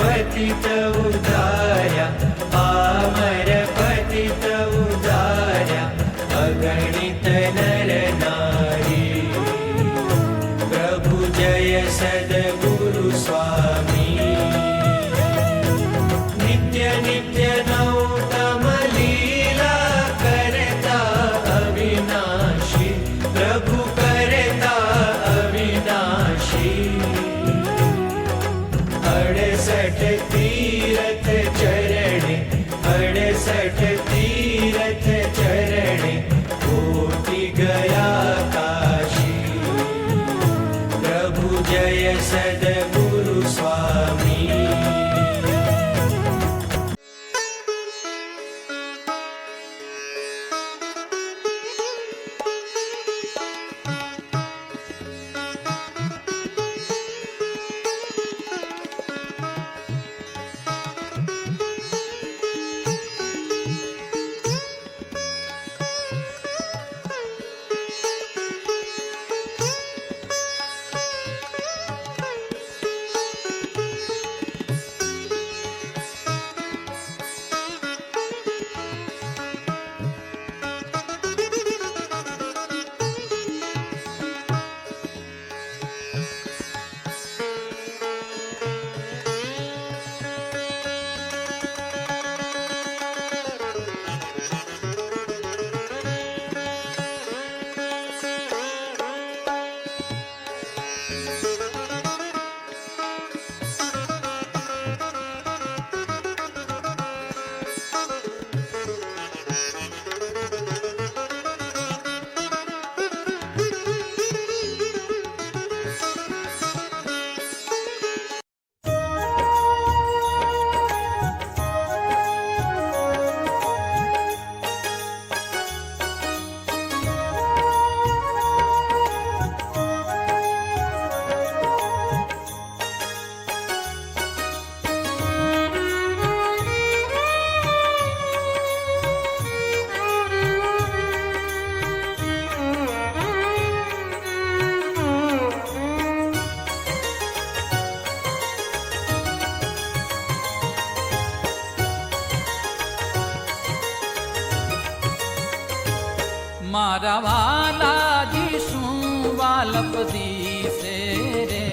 पतित च पामर पतित पति अगणित नर अडसठ तीरथ चरण अडसठ तीरथ चरण कोटि गया काशी। प्रभु जय મારા વાલાજી શું વાલપદી છે રે.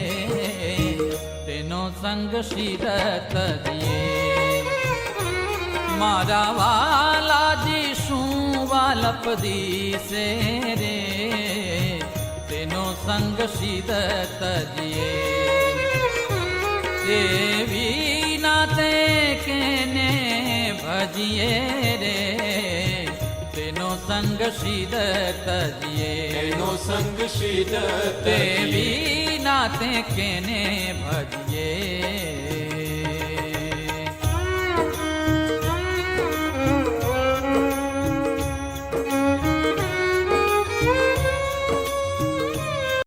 તેનો સંગ શિરત મારા વાલાજી શું વાલપદી છે રે તેનો સંગ શિરત દેવી નાતે કેને ભજીએ રે? સંગ શિર તજીએ એનો સંગ શીદત તે વિના તે કેને ભજીએ?